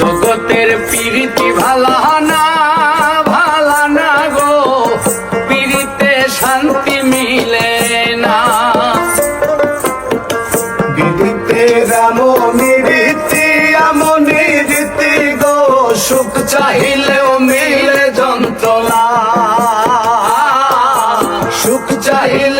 জগতের প্রীতি ভালা না ভালা না গো। প্রীতিতে শান্তি মিলে না। বিদিতে রামনি রীতি আমনি রীতি গো। সুখ চাহিলেও মিলে যন্ত্রণা। সুখ চাহিলেও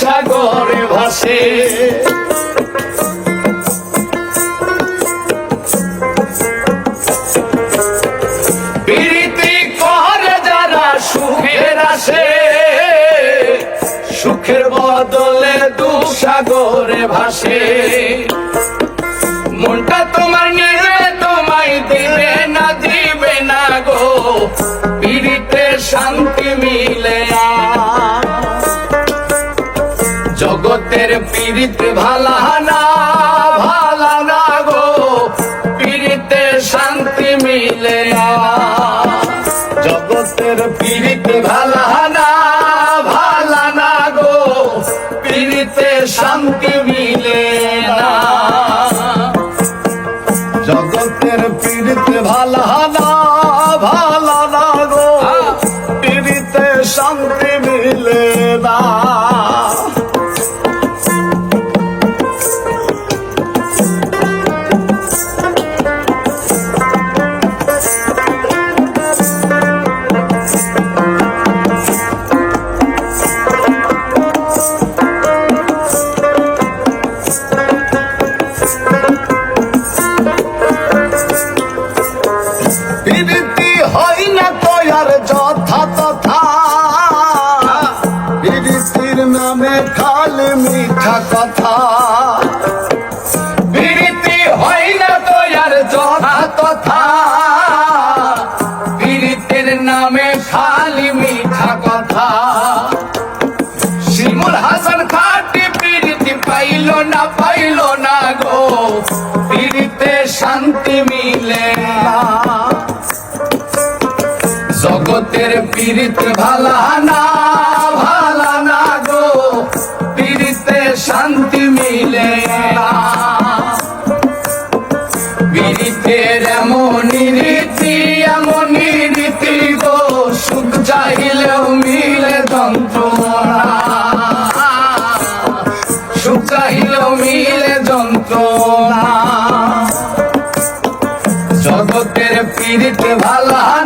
সাগরে ভাসে। প্রীতি করে যারা সুখের আসে, সুখের বদলে দুঃখ সাগরে ভাসে। মনটা তোমার নেবে জগতের পীড়িত ভালা না ভালা না গো। পীড়িতে শান্তি মিলে জগতের পীড়িত ভালা না ভালা না গো। পীড়িতে শান্তি মিলে জগতের পীড়িত ভালা না ভালা খালি মিঠা কথা। হয় না তো আর নামে খালি মিঠা কথা। শিমুল হাসান খাটি প্রীতি পাইল না পাইল না গো। প্রীতিতে শান্তি মিলে জগতের ভালা না শান্তি মিলে না পীড়িতের এমনই রীতি গো সুখ মিলে সুখ মিলে জগতের পীড়িত ভালা